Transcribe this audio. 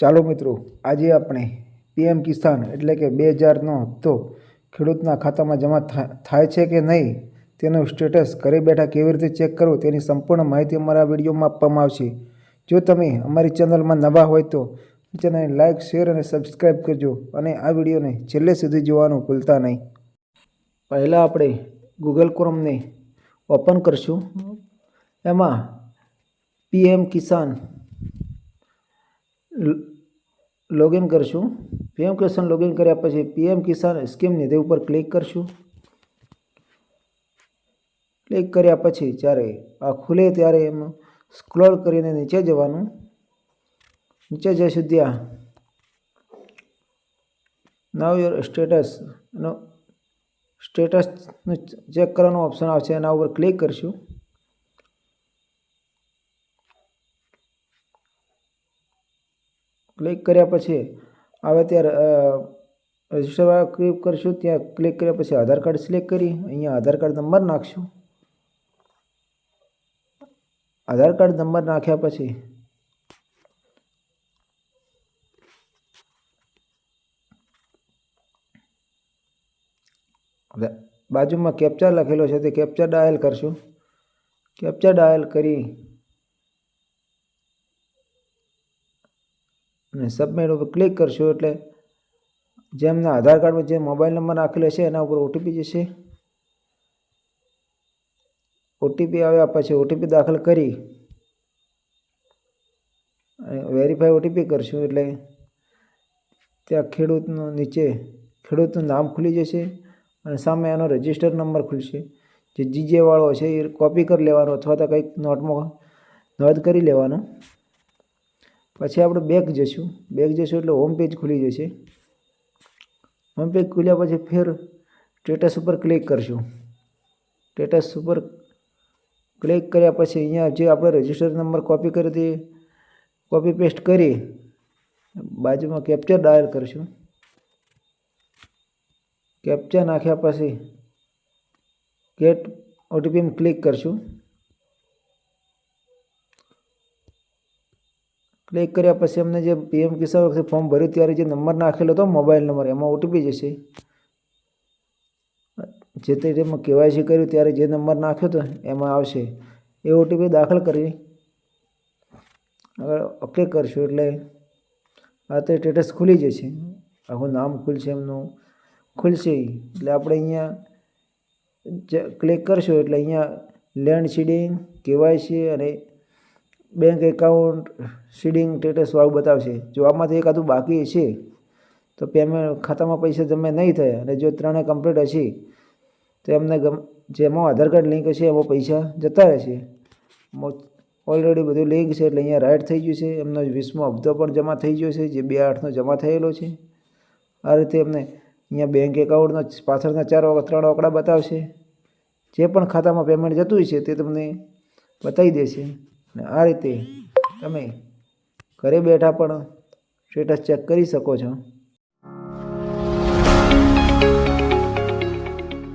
ચાલો મિત્રો આજે આપણે પીએમ કિસાન એટલે કે બે હજારનો હપ્તો ખેડૂતના ખાતામાં જમા થાય છે કે નહીં તેનું સ્ટેટસ ઘરે બેઠા કેવી રીતે ચેક કરવું તેની સંપૂર્ણ માહિતી અમારા વિડીયોમાં આપવામાં આવશે. જો તમે અમારી ચેનલમાં નવા હોય તો ચેનલને લાઇક શેર અને સબસ્ક્રાઈબ કરજો અને આ વિડીયોને છેલ્લે સુધી જોવાનું ભૂલતા નહીં. પહેલાં આપણે ગૂગલ ક્રોમને ઓપન કરશું. એમાં પીએમ કિસાન લોગિન કરશું. પીએમ કિસાન લોગિન કર્યા પછી પીએમ કિસાન સ્કીમ નિધિ ઉપર ક્લિક કરશું. ક્લિક કર્યા પછી જ્યારે આ ખુલે ત્યારે એમાં સ્ક્રોલ કરીને નીચે જવાનું. નીચે જઈશું ત્યાં નાવ યોર સ્ટેટસ એનો સ્ટેટસનું ચેક કરવાનું ઓપ્શન આવશે. એના ઉપર ક્લિક કરશું. ક્લિક કર્યા પછી આવે ત્યાં રજિસ્ટરવાળા ક્લિક કરશું, ત્યાં ક્લિક કર્યા પછી આધાર કાર્ડ સિલેક્ટ કરી, અહીંયા આધાર કાર્ડ નંબર નાખશું. આધાર કાર્ડ નંબર નાખ્યા પછી બાજુમાં કેપ્ચા લખેલો છે, તે કેપ્ચા ડાયલ કરશું. કેપ્ચા ડાયલ કરી અને સબમિટ ઉપર ક્લિક કરશું એટલે જેમના આધાર કાર્ડમાં જે મોબાઈલ નંબર નાખેલો છે, એના ઉપર ઓટીપી જશે. ઓટીપી આવ્યા પછી ઓટીપી દાખલ કરી વેરીફાઈ ઓટીપી કરશું એટલે ત્યાં ખેડૂતનું નીચે ખેડૂતનું નામ ખુલી જશે અને સામે એનો રજિસ્ટર નંબર ખુલશે. જે જીજેવાળો છે, એ કોપી કરી લેવાનો અથવા તો કંઈક નોટમાં નોંધ કરી લેવાનું. પછી આપણે બેક જઈશું. બેક જશું એટલે હોમ પેજ ખુલી જશે. હોમ પેજ ખુલ્યા પછી ફેર સ્ટેટસ ઉપર ક્લિક કરશું. સ્ટેટસ ઉપર ક્લિક કર્યા પછી અહીંયા જે આપણે રજિસ્ટર નંબર કોપી કરી હતી કોપી પેસ્ટ કરી, બાજુમાં કેપ્ચર ડાયલ કરશું. કેપ્ચર નાખ્યા પછી ગેટ ઓટીપીમાં ક્લિક કરશું. ક્લિક કર્યા પછી અમને જે પીએમ કિસાન વખતે ફોર્મ ભર્યું ત્યારે જે નંબર નાખેલો હતો મોબાઈલ નંબર એમાં ઓટીપી જશે. જે તે ટાઈમમાં કેવાયસી કર્યું ત્યારે જે નંબર નાખ્યો હતો એમાં આવશે. એ ઓટીપી દાખલ કરી. ઓકે કરશું એટલે આ તે સ્ટેટસ ખુલી જશે. આખું નામ ખુલશે એમનું. ખુલશે એટલે આપણે અહીંયા ક્લિક કરશું એટલે અહીંયા લેન્ડ સીડિંગ કેવાયસી અને બેંક એકાઉન્ટ સીડિંગ સ્ટેટસવાળું બતાવશે. જો આમાંથી એકાદું બાકી છે તો પેમેન્ટ ખાતામાં પૈસા જમા નહીં થાય અને જો ત્રણે કમ્પ્લીટ હશે, તો એમને ગમ જેમાં આધાર કાર્ડ લિંક હશે, એમાં પૈસા જતા રહેશે. ઓલરેડી બધું લિંક છે એટલે અહીંયા રાઇટ થઈ ગયું છે એમનો વીસમો હપ્તો પણ જમા થઈ ગયો છે, જે બે આઠનો જમા થયેલો છે. આ રીતે એમને અહીંયા બેંક એકાઉન્ટનો પાછળના ચાર ત્રણ આંકડા બતાવશે. જે પણ ખાતામાં પેમેન્ટ જતું છે તે તમને બતાવી દેશે. અને આ રીતે તમે ઘરે બેઠા પણ સ્ટેટસ ચેક કરી શકો છો.